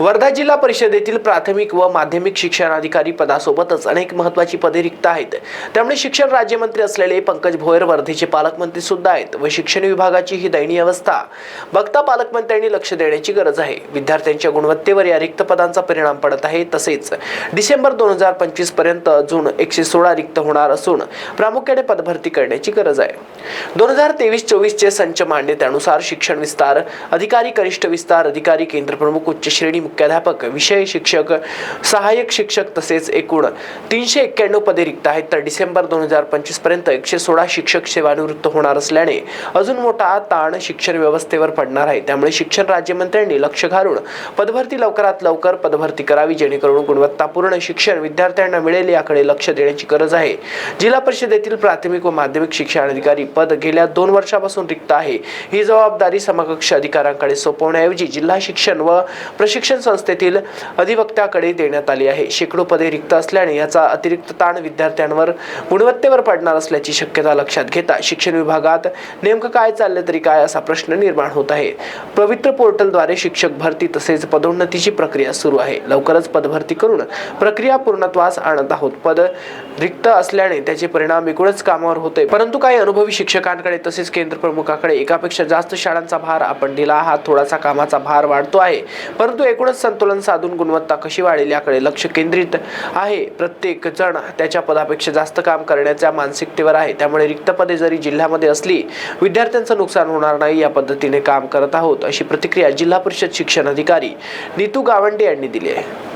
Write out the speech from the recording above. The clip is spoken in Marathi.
वर्धा जिल्हा परिषदेतील प्राथमिक व माध्यमिक शिक्षण अधिकारी पदासोबतच अनेक महत्वाची पदे रिक्त आहेत. त्यामुळे शिक्षण राज्यमंत्री असलेले पंकज भोयर वर्धेचे पालकमंत्री सुद्धा आहेत व शिक्षण विभागाची ही दयनीय अवस्था. बघता पालकमंत्र्यांनी लक्ष देण्याची गरज आहे. विद्यार्थ्यांच्या गुणवत्तेवर या रिक्त पदांचा परिणाम पडत आहे. तसेच डिसेंबर दोन हजार पंचवीसपर्यंत अजून एकशे सोळा रिक्त होणार असून प्रामुख्याने पदभरती करण्याची गरज आहे. दोन हजार तेवीस चोवीसचे संच मांडले त्यानुसार शिक्षण विस्तार अधिकारी कनिष्ठ विस्तार अधिकारी केंद्र प्रमुख उच्च श्रेणी मुख्याध्यापक विषय शिक्षक सहाय्यक शिक्षक तसेच एकूण तीनशे एक्क्याण्णव पदे रिक्त आहेत. तर डिसेंबर दोन हजार पंचवीसपर्यंत एकशे सोळा शिक्षक सेवानिवृत्त होणार असल्याने अजून मोठा ताण शिक्षण व्यवस्थेवर पडणार आहे. त्यामुळे शिक्षण राज्यमंत्र्यांनी लक्ष घालून पदभरती लवकरात लवकर पदभरती करावी जेणेकरून गुणवत्तापूर्ण शिक्षण विद्यार्थ्यांना मिळेल याकडे लक्ष देण्याची गरज आहे. जिल्हा परिषदेतील प्राथमिक व माध्यमिक शिक्षण अधिकारी पद गेल्या दोन वर्षापासून रिक्त आहे. ही जबाबदारी समकक्ष अधिकाऱ्यांकडे सोपवण्याऐवजी जिल्हा शिक्षण व प्रशिक्षण संस्थेतील अधिवक्त्याकडे देण्यात आली आहे. शेकडो पदे रिक्त असल्याने याचा अतिरिक्त ताण विद्यार्थ्यांवर गुणवत्तेवर पडणार असल्याची शक्यता लक्षात घेता शिक्षण विभागात नेमकं काय चाललं तरी काय असा प्रश्न निर्माण होत आहे. पवित्र पोर्टलद्वारे शिक्षक भरती तसेच पदोन्नतीची प्रक्रिया सुरू आहे. लवकरच पदभरती करून प्रक्रिया पूर्णत्वास आणत आहोत. पद रिक्त असल्याने त्याचे परिणाम एकूणच कामावर होते परंतु काही अनुभवी शिक्षकांकडे तसेच केंद्र प्रमुखाकडे एकापेक्षा जास्त शाळांचा भार आपण दिला हा थोडासा कामाचा भार वाढतो आहे. परंतु एकूण एकूणच संतुलन साधून गुणवत्ता कशी वाढेल याकडे लक्ष केंद्रित आहे. प्रत्येक जण त्याच्या पदापेक्षा जास्त काम करण्याच्या मानसिकतेवर आहे. त्यामुळे रिक्त पदे जरी जिल्ह्यामध्ये असली विद्यार्थ्यांचं नुकसान होणार नाही या पद्धतीने काम करत आहोत अशी प्रतिक्रिया जिल्हा परिषद शिक्षण अधिकारी नीतू गावंडे यांनी दिली आहे.